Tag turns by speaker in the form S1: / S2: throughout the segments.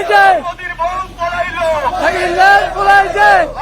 S1: যায় যায়
S2: মোদির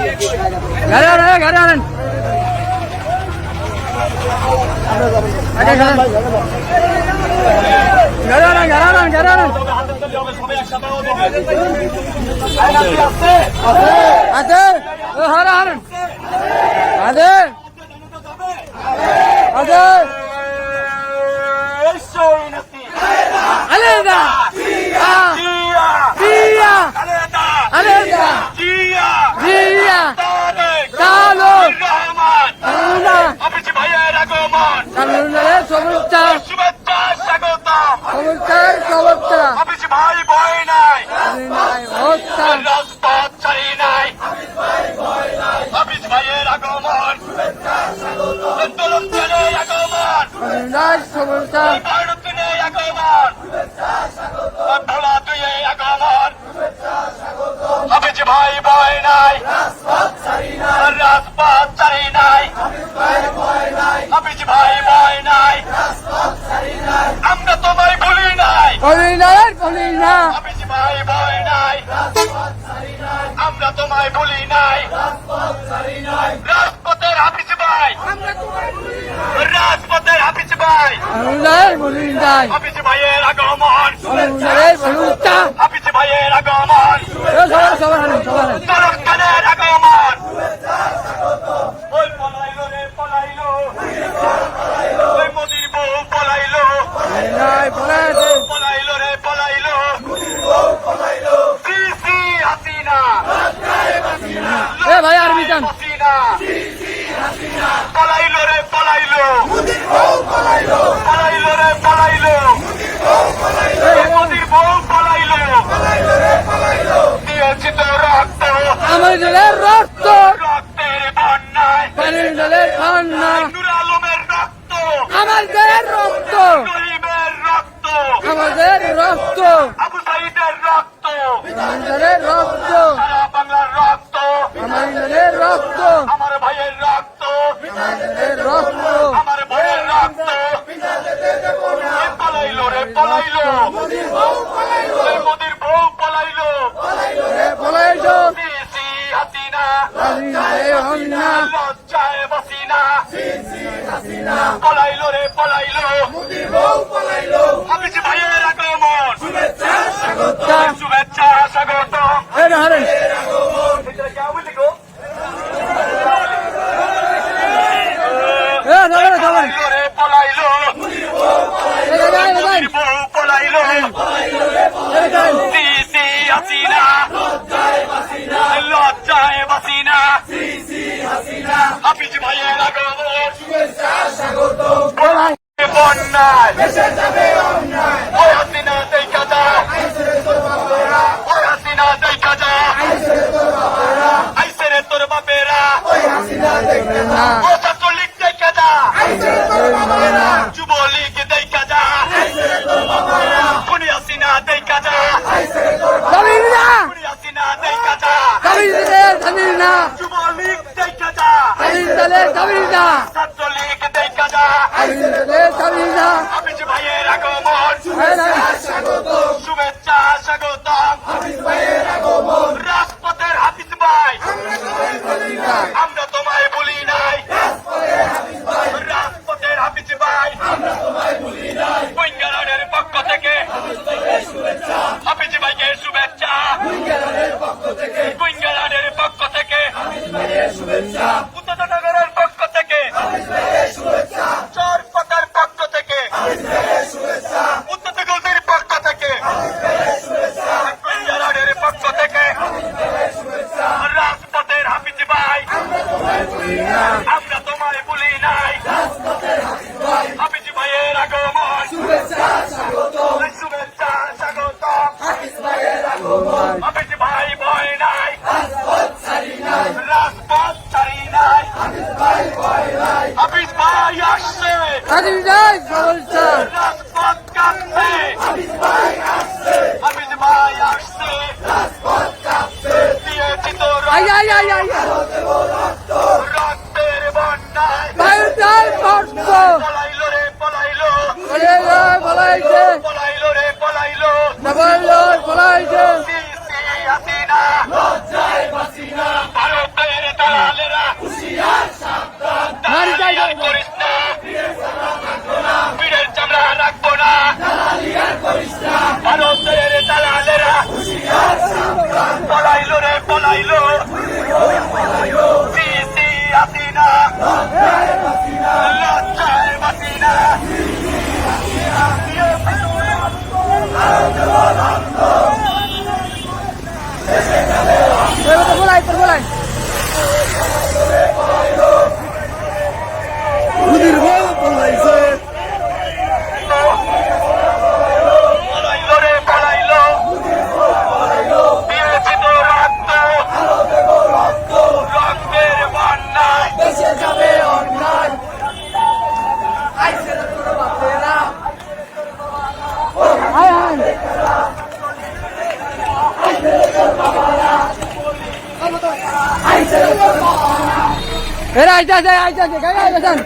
S2: ঘরে ঘরে ঘরে ঘরেন ঘরে। ঘরে ঘরে ঘরে vuelta. তোমায় বলি নাই। রাজপথের হাফিজ ভাই। রাজপথের হাফিজ ভাই।
S1: ভুলি নাই।
S2: হাফিজ ভাইয়ের আগমন। হাফিজ ভাইয়ের আগমন।
S1: সবার সবার সবার
S2: যান। পালাইলো রে পালাইলো পালাইলো পালাইলো রে পালাইলো মোদির বউ পালাইলো রক্ত
S1: আমার জলের রক্ত।
S2: রক্ত
S1: আমার রক্ত
S2: রক্ত
S1: আমাদের রক্ত।
S2: পলাইলো রে পলাইলো। মোদির বউ পলাইলো। শুভেচ্ছা স্বাগত
S1: এরা আইতে
S2: আছে আইতে আছে
S1: কেন আইতে
S2: আছেন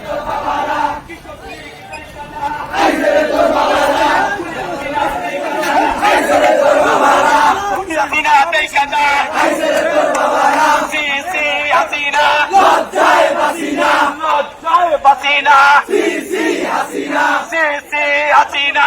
S2: হাসিনা হাসিনা হাসিনা।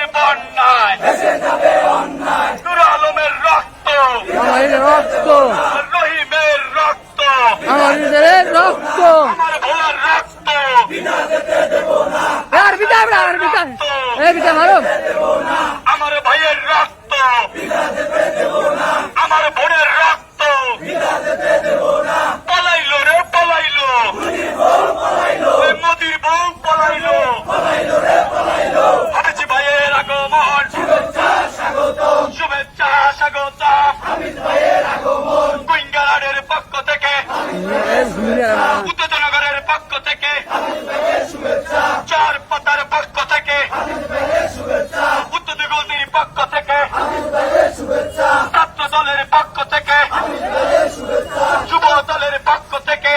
S2: যুব দলের পক্ষ থেকে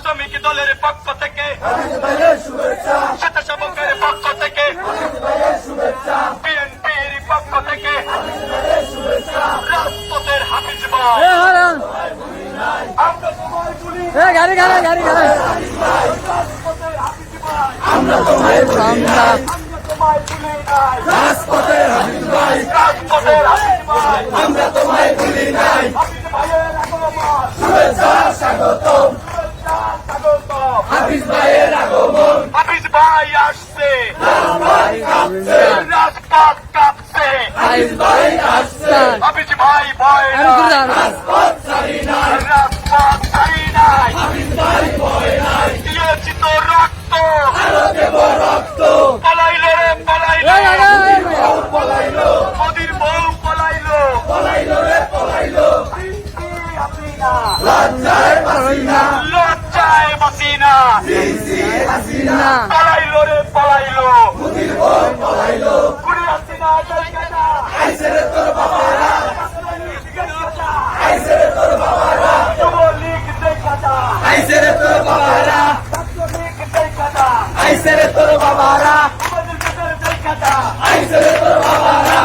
S2: শ্রমিক দলের পক্ষ থেকে স্বেচ্ছাসেবকের পক্ষ থেকে বিএনপির থেকে রাজপথের হাফিজ গাড়ি আমরা তোমায় রাজপথের হাফিজ ভাই। রাজপথের হাফিজ
S1: আমরা
S2: তোমায় ভুলি নাই। স্বাগতম হাফিজ ভাইয়ের আগমন। হাফিজ ভাই আসছে।
S1: হাফিজ ভাই আসছে
S2: হাফিজ ভাই ভয় তোর বাবারা। আমাদের তোর কলকাতা আইসরে তোর বাবারা।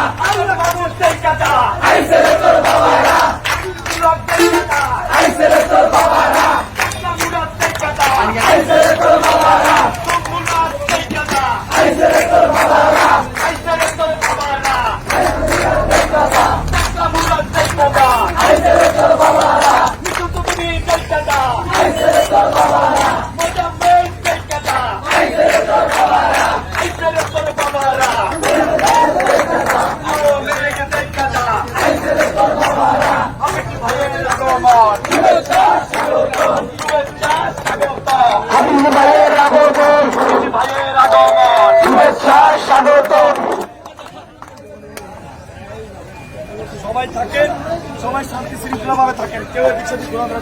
S3: Eu tenho uma dica de compra.